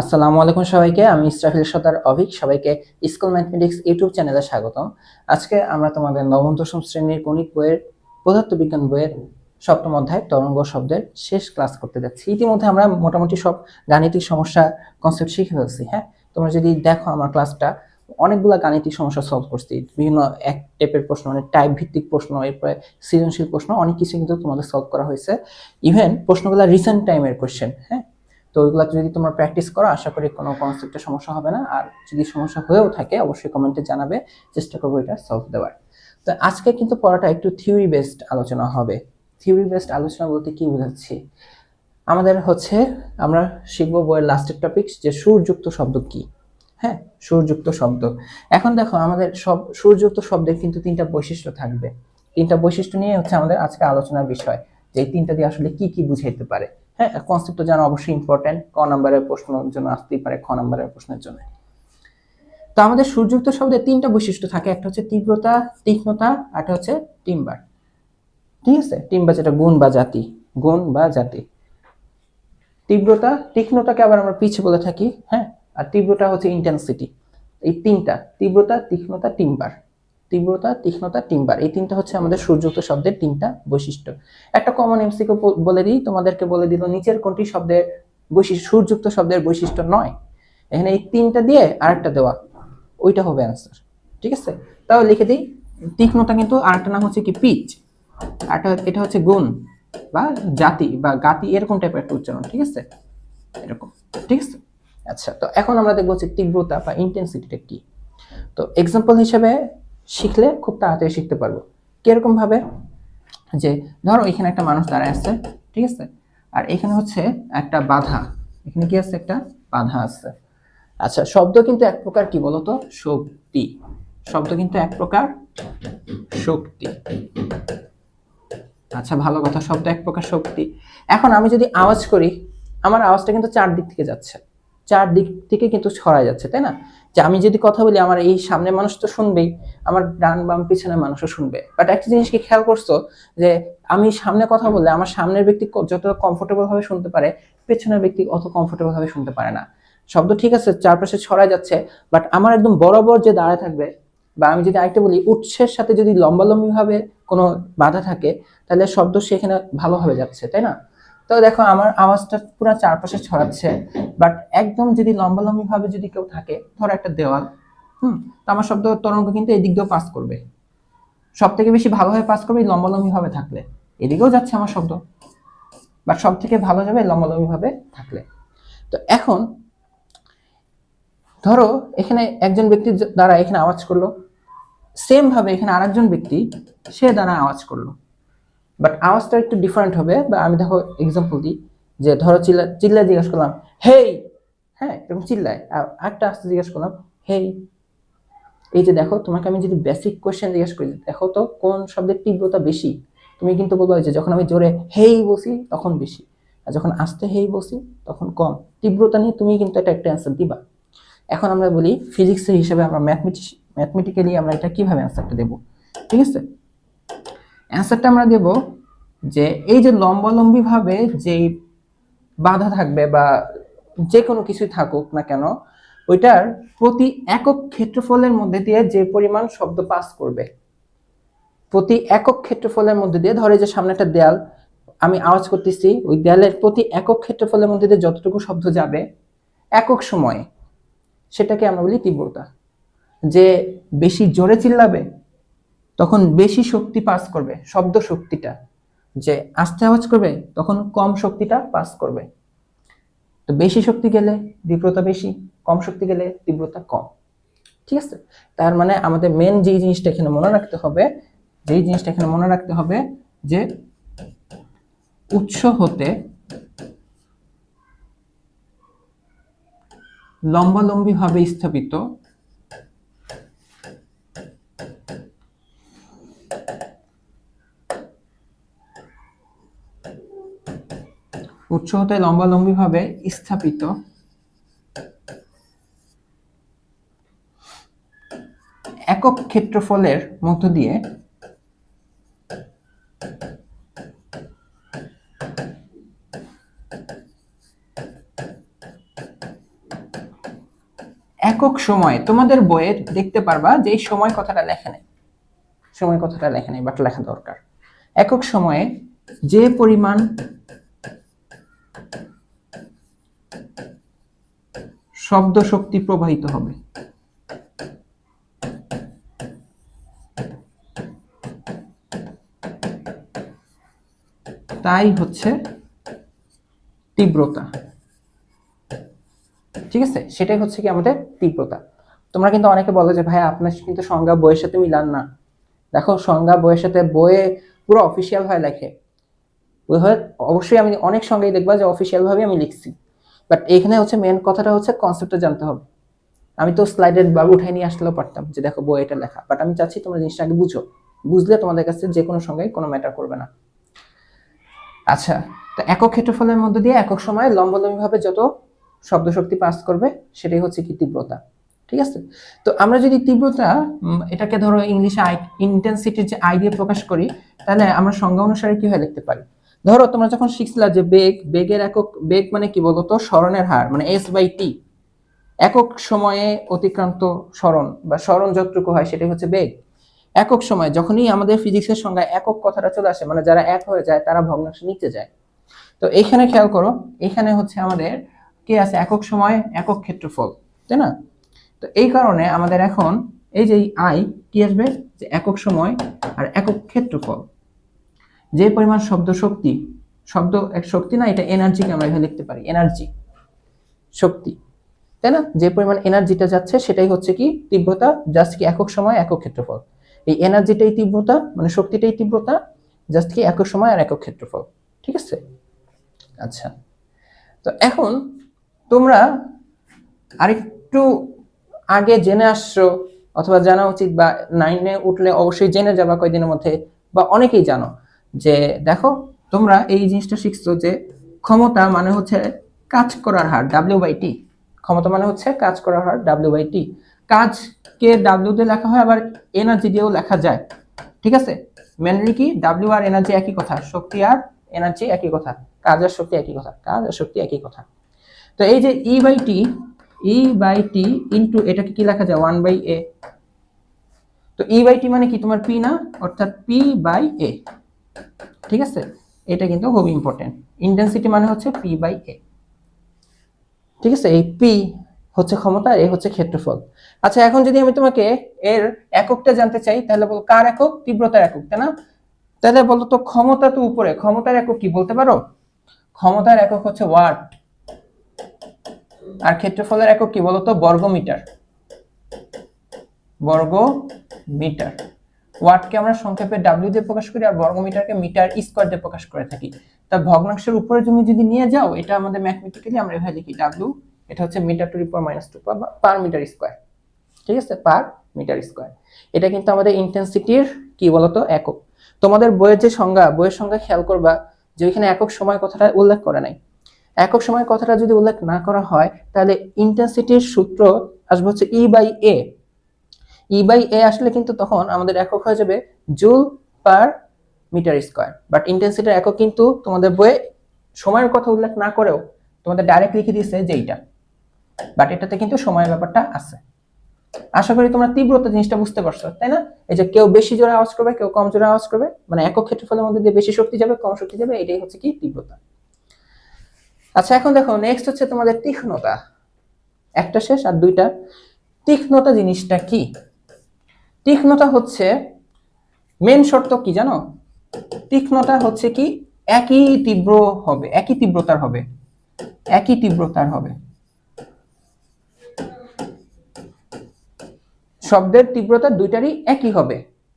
আসসালামু আলাইকুম সবাইকে, আমি ইসরাফিল সদার অভিক, সবাইকে স্কুল ম্যাথমেটিক্স ইউটিউব চ্যানেলে স্বাগতম। আজকে আমরা তোমাদের নবম, দশম শ্রেণির গণিত বইয়ের, পদার্থবিজ্ঞান বইয়ের সপ্তম অধ্যায়, তরঙ্গ শব্দের শেষ ক্লাস করতে যাচ্ছি। ইতিমধ্যে আমরা মোটামুটি সব গাণিতিক সমস্যা কনসেপ্ট শিখে ফেলছি হ্যাঁ? তোমরা যদি দেখো আমার ক্লাসটা, অনেকগুলা গাণিতিক সমস্যা সলভ করছি, বিভিন্ন এক টাইপের প্রশ্ন মানে টাইপ ভিত্তিক প্রশ্ন, এরপরে সৃজনশীল প্রশ্ন, অনেক কিছু কিন্তু তোমাদের সলভ করা হয়েছে। ইভেন প্রশ্নগুলো রিসেন্ট টাইমের কোয়েশ্চেন হ্যাঁ? তো ওইগুলো যদি তোমরা প্র্যাকটিস করো, আশা করি কোনো কনসেপ্টে সমস্যা হবে না। আর যদি সমস্যা হয়েও থাকে, অবশ্যই কমেন্টে জানাবে। চেষ্টা করব এটা সলভ দেওয়ার। তো আজকে কিন্তু পড়াটা একটু থিওরি বেসড আলোচনা হবে। থিওরি বেসড আলোচনা বলতে কি বোঝাচ্ছি? আমাদের হচ্ছে, আমরা শিখব বইয়ের লাস্টের টপিক যে সুরযুক্ত শব্দ কি। হ্যাঁ সুরযুক্ত শব্দ। এখন দেখো, আমাদের সব, সুরযুক্ত শব্দের কিন্তু তিনটা বৈশিষ্ট্য থাকবে। তিনটা বৈশিষ্ট্য নিয়ে হচ্ছে আমাদের আজকে আলোচনার বিষয়। যে এই তিনটা দিয়ে আসলে কি কি বুঝাইতে পারে। হ্যাঁ কনসেপ্ট জানা অবশ্যই ইম্পর্টেন্ট ক নাম্বারের প্রশ্নের জন্য আসতেই পারে, খ নাম্বারের প্রশ্নের জন্য। তো আমাদের সুরযুক্ত শব্দের তিনটা বৈশিষ্ট্য থাকে, একটা হচ্ছে তীব্রতা, তীক্ষ্ণতা একটা হচ্ছে টিম্বার ঠিক আছে? টিম্বার যেটা গুণ বা জাতি, গুণ বা জাতি। তীব্রতা, তীক্ষ্ণতাকে আবার আমরা পিচ বলে থাকি হ্যাঁ? আর তীব্রতা হচ্ছে ইন্টেন্সিটি এই তিনটা, তীব্রতা, তীক্ষ্ণতা টিম্বার তীব্রতা, তীক্ষ্ণতা টিম্বার এই তিনটা হচ্ছে আমাদের সূর্যুক্ত শব্দের তিনটা বৈশিষ্ট্য। একটা কমন এমসিকে বলে দিই, তোমাদেরকে বলে দিল, নিচের কোনটি শব্দের বৈশিষ্ট্য সূর্যুক্ত শব্দের বৈশিষ্ট্য নয়। এখানে এই তিনটা দিয়ে আরেকটা দেওয়া, ওইটা হবে অ্যান্সার ঠিক আছে? তাও লিখে দিই, তীক্ষ্ণতা কিন্তু আরেকটা নাম হচ্ছে কি, পিচ। আরেকটা এটা হচ্ছে গুণ বা জাতি বা গাতি, এরকম টাইপের একটা উচ্চারণ, ঠিক আছে? এরকম, ঠিক আছে? আচ্ছা তো এখন আমরা দেখব হচ্ছে তীব্রতা বা ইন্টেন্সিটিটা কি। তো এক্সাম্পল হিসেবে শিখলে খুব তাড়াতাড়ি শিখতে পারব। কীরকম ভাবে? যে ধরো এখানে একটা মানুষ দাঁড়ায় আছে, ঠিক আছে? আর এখানে হচ্ছে একটা বাধা। এখানে কি আছে? একটা বাধা আছে। আচ্ছা শব্দ কিন্তু এক প্রকার কি বলতো? শক্তি। শব্দ কিন্তু এক প্রকার শক্তি। আচ্ছা ভালো কথা, শব্দ এক প্রকার শক্তি। এখন আমি যদি আওয়াজ করি, আমার আওয়াজটা কিন্তু চার দিক থেকে যাচ্ছে। চার দিক থেকে কিন্তু ছড়ায় যাচ্ছে, তাই না? যে আমি যদি কথা বলি, আমার এই সামনে মানুষ তো শুনবেই, আমার ডান বাম পিছনে মানুষও শুনবে। বাট একটা জিনিস কি খেয়াল করছ, যে আমি সামনে কথা বললে, আমার সামনের ব্যক্তি যত কমফোর্টেবল ভাবে শুনতে পারে, পেছনের ব্যক্তি অত কমফোর্টেবল ভাবে শুনতে পারে না। শব্দ ঠিক আছে, চারপাশে ছড়ায় যাচ্ছে বাট আমার একদম বরাবর যে দাঁড়ায় থাকবে, বা আমি যদি আরেকটা বলি, উৎসের সাথে যদি লম্বালম্বি ভাবে কোনো বাধা থাকে, তাহলে শব্দ সেখানে ভালোভাবে যাচ্ছে, তাই না? তো দেখো, আমার আওয়াজটা পুরো চারপাশে ছড়াচ্ছে বাট একদম যদি লম্বালম্বি ভাবে যদি কেউ থাকে, ধরো একটা দেওয়াল, হুম, তো আমার শব্দ তরঙ্গ কিন্তু এদিক দিয়েও পাস করবে। সব থেকে বেশি ভালোভাবে পাস করবে এই লম্বালম্বি ভাবে থাকলে। এদিকেও যাচ্ছে আমার শব্দ বাট সব থেকে ভালো যাবে লম্বালম্বি ভাবে থাকলে। তো এখন, ধরো এখানে একজন ব্যক্তি দ্বারা এখানে আওয়াজ করল সেম ভাবে এখানে আরেকজন ব্যক্তি, সে দ্বারা আওয়াজ করল। বাট আওয়াজটা একটু ডিফারেন্ট হবে, বা আমি দেখো এক্সাম্পল দিই, যে ধরো চিল্লা চিল্লা জিজ্ঞেস করলাম, হেই! হ্যাঁ এরকম চিল্লায়। আর একটা আসতে জিজ্ঞেস করলাম, হেই! এই যে দেখো, তোমাকে আমি যদি বেসিক কোয়েশ্চেন জিজ্ঞেস করি, দেখো তো কোন শব্দের তীব্রতা বেশি? তুমি কিন্তু বলব যে যখন আমি জোরে হেই বসি তখন বেশি। আর যখন আস্তে হেই বসি তখন কম। তীব্রতা নিয়ে তুমি কিন্তু একটা একটা অ্যান্সার দিবা। এখন আমরা বলি ফিজিক্সের হিসাবে আমরা ম্যাথমেটিক্স ম্যাথমেটিক্যালি আমরা এটা কীভাবে অ্যান্সারটা দেবো? ঠিক আছে? অ্যান্সারটা আমরা দেব যে এই যে লম্বালম্বিভাবে যেই বাধা থাকবে বা যে কোনো কিছুই থাকুক না কেন, ওইটার প্রতি একক ক্ষেত্রফলের মধ্যে দিয়ে যে পরিমাণ শব্দ পাস করবে, প্রতি একক ক্ষেত্রফলের মধ্যে দিয়ে, ধরে যে সামনে একটা দেয়াল, আমি আওয়াজ করতেছি, ওই দেয়ালের প্রতি একক ক্ষেত্রফলের মধ্যে দিয়ে যতটুকু শব্দ যাবে, একক সময়ে, সেটাকে আমরা বলি তীব্রতা। যে বেশি জোরে চিল্লাবে তখন বেশি শক্তি পাস করবে, শব্দ শক্তিটা। যে আস্তে আওয়াজ করবে, তখন কম শক্তিটা পাস করবে। তো বেশি শক্তি গেলে তীব্রতা বেশি, কম শক্তি গেলে তীব্রতা কম। ঠিক আছে? তার মানে আমাদের মেন যে জিনিসটা এখানে মনে রাখতে হবে, যেই জিনিসটা এখানে মনে রাখতে হবে যে উৎস হতে লম্বালম্বি ভাবে স্থাপিত উৎস হতে লম্বালম্বিভাবে স্থাপিত। একক ক্ষেত্রফলের মধ্য দিয়ে একক সময়, তোমাদের বইয়ে দেখতে পারবা যে সময় কথাটা লেখা নেই। সময় কথাটা লেখা নেই, বাট লেখা দরকার। একক সময়ে যে পরিমাণ শব্দ শক্তি প্রবাহিত হবে। তাই হচ্ছে তীব্রতা। ঠিক আছে? সেটাই হচ্ছে কি আমাদের তীব্রতা। তোমরা কিন্তু অনেকে বলো যে, ভাই, আপনার কিন্তু সংজ্ঞা বইয়ের সাথে মিলান না। দেখো, সংজ্ঞা বইয়ের সাথে বইয়ে পুরো অফিসিয়াল হয় লেখে। ওই হয় অবশ্যই আমি অনেক সঙ্গেই দেখবা যে অফিসিয়াল ভাবে আমি লিখছি। বাট এখানে হচ্ছে মেন কথাটা হচ্ছে কনসেপ্টটা জানতে হবে। আমি তো স্লাইডের বা উঠাই নিয়ে আসলেও পারতাম যে দেখো বই এটা লেখা। বাট আমি চাচ্ছি তোমরা জিনিসটা আগে বুঝো। বুঝলে তোমাদের কাছে যে কোনো সঙ্গে কোনো ম্যাটার করবে না। আচ্ছা তো একক ক্ষেত্রফলের মধ্যে দিয়ে একক সময়ে লম্বলম্বী ভাবে যত শব্দ শক্তি পাস করবে, সেটাই হচ্ছে কি তীব্রতা। ঠিক আছে? তো আমরা যদি তীব্রতা এটাকে ধরো ইংলিশে আই ইন্টেন্সিটির যে আই দিয়ে প্রকাশ করি, তাহলে আমরা সংজ্ঞা অনুসারে কি হয় লিখতে পারি? ধরো তোমরা যখন শিখছিলা যে বেগ, বেগের একক, বেগ মানে কি বলতো? স্মরণের হার মানে এস বাই টি একক সময়ে অতিক্রান্ত স্মরণ বা স্মরণ যতটুকু হয় সেটাই হচ্ছে বেগ। একক সময় যখনই আমাদের ফিজিক্সের সংজ্ঞায় একক কথাটা চলে আসে মানে যারা এক হয়ে যায় তারা ভগ্নাংশে নিচে যায়। তো এইখানে খেয়াল করো, এখানে হচ্ছে আমাদের কি আছে? একক সময় একক ক্ষেত্রফল, তাই না? তো এই কারণে আমাদের এখন এই যে আই কি আসবে? যে একক সময় আর একক ক্ষেত্রফল। যে পরিমাণ শব্দ শক্তি, শব্দ এক শক্তি না, এটা এনার্জিকে আমরা এখানে লিখতে পারি এনার্জি শক্তি, তাই না? যে পরিমাণ এনার্জিটা যাচ্ছে, সেটাই হচ্ছে কি তীব্রতা জাস্ট কি একক সময়, একক ক্ষেত্রফল। এই এনার্জিটাই তীব্রতা মানে শক্তিটাই তীব্রতা জাস্ট কি একক সময় আর একক ক্ষেত্রফল, ঠিক আছে? আচ্ছা তো এখন তোমরা আরেকটু আগে জেনে আসছো, অথবা জানা উচিত বা নাইনে উঠলে অবশ্যই জেনে যাবা কয়দিনের মধ্যে, বা অনেকেই জানো। যে দেখো, তোমরা এই জিনিসটা শিখছো যে ক্ষমতা মানে হচ্ছে কাজ করার হার ডাব্লিউ বাই টি ক্ষমতা মানে হচ্ছে কাজ করার হার ডাব্লিউ বাই টি কাজকে ডাব্লিউ দিয়ে লেখা হয়, আবার এনার্জি দিয়েও লেখা যায়। ঠিক আছে? মেনলি কি? ডাব্লিউ আর এনার্জি একই কথা, শক্তি আর এনার্জি একই কথা। কাজ আর শক্তি একই কথা, কাজ আর শক্তি একই কথা। তো এই যে E by T E by T into এটাকে কি লেখা যায়? ওয়ান বাই এ তো ই বাই টি মানে কি? তোমার পি না? অর্থাৎ পি বাই এ ঠিক আছে? এটা কিন্তু খুব ইম্পর্টেন্ট ইন্টেন্সিটি মানে হচ্ছে পি বাই এ ঠিক আছে? এই পি হচ্ছে ক্ষমতা এ হচ্ছে ক্ষেত্রফল। আচ্ছা এখন যদি আমি তোমাকে এর এককটা জানতে চাই, তাহলে বল কার একক? তীব্রতার একক, তাই না? তাহলে বলো তো ক্ষমতা তো উপরে। ক্ষমতার একক কি বলতে পারো? ক্ষমতার একক হচ্ছে ওয়াট। আর ক্ষেত্রফলের একক কি বলতো বর্গমিটার। বর্গ মিটার ওয়াটকে আমরা সংক্ষেপে ডাব্লিউ দিয়ে প্রকাশ করি আর বর্গমিটারকে মিটার স্কোয়ার দিয়ে প্রকাশ করে থাকি। তা ভগ্নাংশের উপরে তুমি যদি নিয়ে যাও, এটা আমাদের ম্যাথমেটিক্যালি আমরা এভাবে লিখি ডাব্লিউ এটা হচ্ছে metre to power minus two per metre square. ঠিক আছে? Per metre square. এটা কিন্তু আমাদের ইন্টেন্সিটির কি বলতো? একক। তোমাদের বইয়ের যে সংজ্ঞা, বইয়ের সংজ্ঞা খেয়াল করবা যে ওইখানে একক সময় কথাটা উল্লেখ করে নাই। একক সময় কথাটা যদি উল্লেখ না করা হয়, তাহলে ইন্টেন্সিটির সূত্র আসবে হচ্ছে E by A E by এ আসলে কিন্তু তখন আমাদের একক হয়ে যাবে joule per metre square but ইন্টেন্সিটির একক কিন্তু তোমাদের বইয়ে সময়ের কথা উল্লেখ না করেও তোমাদের ডাইরেক্ট লিখে দিয়েছে যে এইটা। বাট এটাতে কিন্তু সময়ের ব্যাপারটা আছে। আশা করি তোমরা তীব্রতা জিনিসটা বুঝতে পারছ, তাই না? এই যে কেউ বেশি জোরে আওয়াজ করবে, কেউ কম জোরে আওয়াজ করবে মানে একক ক্ষেত্রফলের মধ্যে দিয়ে বেশি শক্তি যাবে, কম শক্তি যাবে, এটাই হচ্ছে কি তীব্রতা। আচ্ছা এখন দেখো নেক্সট হচ্ছে তোমাদের তীক্ষ্ণতা। একটা শেষ আর দুইটা। তীক্ষ্ণতা জিনিসটা কি? তীক্ষ্ণতা হচ্ছে মেন শর্ত কি জানো? তীক্ষ্ণতা হচ্ছে কি, একই তীব্র হবে, একই তীব্রতার হবে, একই তীব্রতার হবে। শব্দের তীব্রতা দুইটারই একই হবে।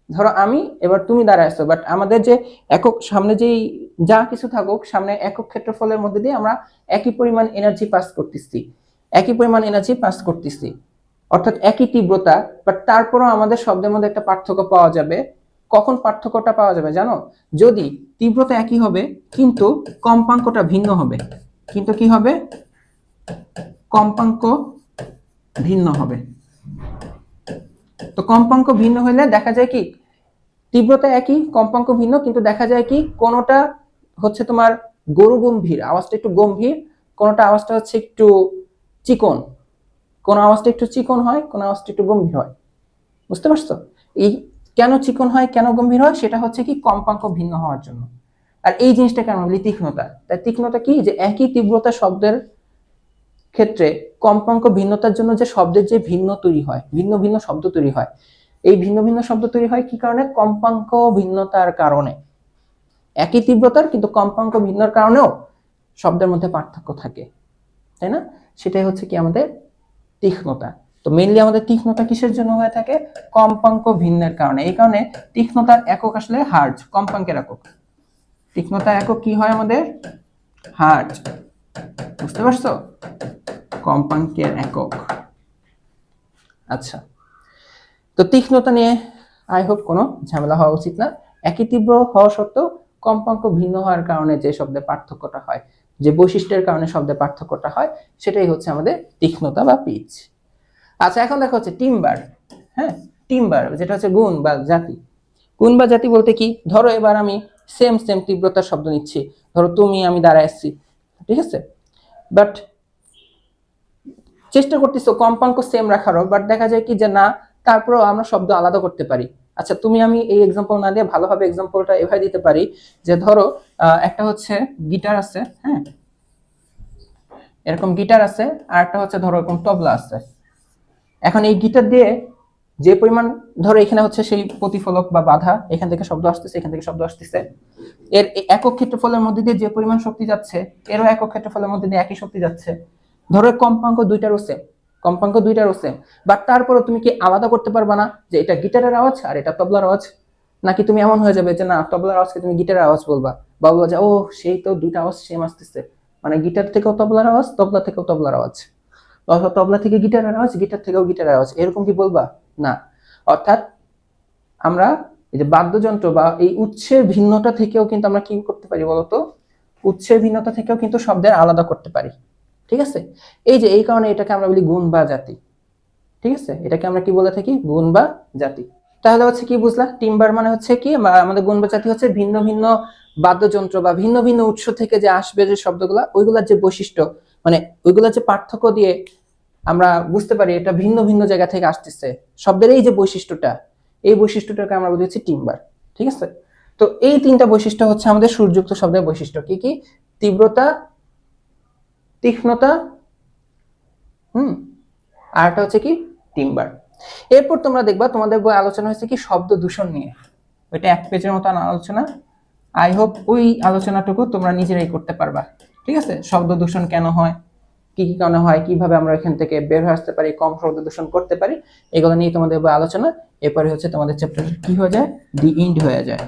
ধরো আমি, এবার তুমি দাঁড়ায় আছো বাট আমাদের যে একক, সামনে যেই যা কিছু থাকুক, সামনে একক ক্ষেত্রফলের মধ্যে দিয়ে আমরা একই পরিমাণ এনার্জি পাস করতেছি, একই পরিমাণ এনার্জি পাস করতেছি। অর্থাৎ একই তীব্রতা বাট তারপরও আমাদের শব্দের মধ্যে একটা পার্থক্য পাওয়া যাবে। কখন পার্থক্যটা পাওয়া যাবে জানো? যদি তীব্রতা একই হবে, কিন্তু কম্পাঙ্কটা ভিন্ন হবে। কিন্তু কি হবে? কম্পাঙ্ক ভিন্ন হবে। তো কম্পাঙ্ক ভিন্ন হলে দেখা যায় কি? তীব্রতা একই, কম্পাঙ্ক ভিন্ন, কিন্তু দেখা যায় কি? কোনোটা হচ্ছে তোমার গরু গম্ভীর আওয়াজটা একটু গম্ভীর, কোনোটা আওয়াজটা হচ্ছে একটু চিকন। কোন আওয়াজটা একটু চিকন হয়, কোন আওয়াজটা একটু গম্ভীর হয়। বুঝতে পারছ? এই কেন চিকন হয়, কেন গম্ভীর হয়, সেটা হচ্ছে কি কম্পাঙ্ক ভিন্ন হওয়ার জন্য। আর এই জিনিসটাকে আমরা বলি? তীক্ষ্ণতা। তাই তীক্ষ্ণতা কি? যে একই তীব্রতা শব্দের ক্ষেত্রে কম্পাঙ্ক ভিন্নতার জন্য যে শব্দের যে ভিন্ন তৈরি হয়, ভিন্ন ভিন্ন শব্দ তৈরি হয়, এই ভিন্ন ভিন্ন শব্দ তৈরি হয় কি কারণে? কম্পাঙ্ক ভিন্নতার কারণে। একই তীব্রতার কিন্তু কম্পাঙ্ক ভিন্নর কারণেও শব্দের মধ্যে পার্থক্য থাকে। তাই না? সেটাই হচ্ছে কি আমাদের তীক্ষ্ণতা। তো মেইনলি আমাদের তীক্ষ্ণতা কিসের জন্য হয়ে থাকে? কম্পাঙ্ক ভিন্নের কারণে। এই কারণে তীক্ষ্ণতার একক আসলে হার্জ, কম্পাঙ্কের একক। তীক্ষ্ণতার একক কি হয় আমাদের? হার্জ। বুঝতে পারছ? কম্পাঙ্কের একক। আচ্ছা। তো তীক্ষ্ণতা নিয়ে আই হোপ কোনো ঝামেলা হওয়া উচিত না। একই তীব্র হওয়া সত্ত্বেও কম্পাঙ্ক ভিন্ন হওয়ার কারণে যে শব্দের পার্থক্যটা হয় যে বৈশিষ্ট্যের কারণে শব্দের পার্থক্যটা হয়, সেটাই হচ্ছে আমাদের তীক্ষ্ণতা বা পিচ। আচ্ছা এখন দেখা হচ্ছে টিম্বার হ্যাঁ? টিম্বার, যেটা হচ্ছে গুণ বা জাতি। গুণ বা জাতি বলতে কি? ধরো এবার আমি সেম সেম তীব্রতার শব্দ নিচ্ছি। ধরো তুমি, আমি দাঁড়ায় আসছি ঠিক আছে? বাট চেষ্টা করতেছো কম্পাঙ্ক সেম রাখারও বাট দেখা যায় কি যে না, তারপরেও আমরা শব্দ আলাদা করতে পারি। আচ্ছা তুমি আমি এই এক্সাম্পল না দিয়ে ভালোভাবে এক্সাম্পলটা এভাবে দিতে পারি যে ধরো একটা হচ্ছে গিটার আছে হ্যাঁ? এরকম গিটার আছে, আর একটা হচ্ছে ধরো এরকম তবলা আছে। এখন এই গিটার দিয়ে যে পরিমাণ ধরো এখানে হচ্ছে সেই প্রতিফলক বা বাধা, এখান থেকে শব্দ আসতেছে, এখান থেকে শব্দ আসতেছে। এর একক ক্ষেত্রফলের মধ্যে দিয়ে যে পরিমাণ শক্তি যাচ্ছে, এরও একক ক্ষেত্রফলের মধ্যে দিয়ে একই শক্তি যাচ্ছে। ধরো কম্পাঙ্ক দুইটারও সেম কম্পাঙ্ক দুইটারও সেম বাট তারপরে তুমি কি আলাদা করতে পারবা না যে এটা গিটারের আওয়াজ আর এটা তবলার আওয়াজ? নাকি তুমি এমন হয়ে যাবে যে না, তবলার আওয়াজকে তুমি গিটারের আওয়াজ বলবা? বা বলবা যে ও সেই তো দুইটা আওয়াজ সেম আসতেছে। মানে গিটার থেকেও তবলার আওয়াজ, তবলা থেকেও তবলার আওয়াজ। অথবা তবলা থেকে গিটারের আওয়াজ, গিটার থেকেও গিটারের আওয়াজ। এরকম কি বলবা? না। অর্থাৎ আমরা এই যে বাদ্যযন্ত্র বা এই উৎসের ভিন্নতা থেকেও কিন্তু আমরা কি করতে পারি বলতো? উৎসের ভিন্নতা থেকেও কিন্তু শব্দের আলাদা করতে পারি। ঠিক আছে? এই যে, এই কারণে এটাকে আমরা বলি গুণ বা জাতি। ঠিক আছে? এটাকে আমরা কি বলে থাকি? গুণ বা জাতি। তাহলে হচ্ছে কি বুঝলা? টিম্বার মানে হচ্ছে কি আমাদের গুণ বা জাতি হচ্ছে ভিন্ন ভিন্ন বাদ্যযন্ত্র বা ভিন্ন ভিন্ন উৎস থেকে যে আসবে যে শব্দগুলা, ওইগুলার যে বৈশিষ্ট্য মানে ওইগুলার যে পার্থক্য দিয়ে আমরা বুঝতে পারি এটা ভিন্ন ভিন্ন জায়গা থেকে আসতেছে। শব্দের এই যে বৈশিষ্ট্যটা, এই বৈশিষ্ট্যটাকে আমরা বলি হচ্ছে টিম্বার। ঠিক আছে? তো এই তিনটা বৈশিষ্ট্য হচ্ছে আমাদের সুরযুক্ত শব্দের বৈশিষ্ট্য। কি কি? তীব্রতা তীক্ষ্ণতা, হুম, আর একটা হচ্ছে কি টিম্বার এরপর তোমরা দেখবা, তোমাদের বই আলোচনা হয়েছে কি, শব্দ দূষণ নিয়ে। ওইটা এক পেজের মতো আলোচনা। আই হোপ ওই আলোচনাটুকু তোমরা নিজেরাই করতে পারবা। ঠিক আছে? শব্দ দূষণ কেন হয়? কি কি কারণে হয়? কীভাবে আমরা এখান থেকে বের হয়ে আসতে পারি? কম শব্দ দূষণ করতে পারি? এগুলো নিয়ে তোমাদের বই আলোচনা। এরপরে হচ্ছে তোমাদের চ্যাপ্টার কি হয়ে যায়? দি ইন্ড হয়ে যায়।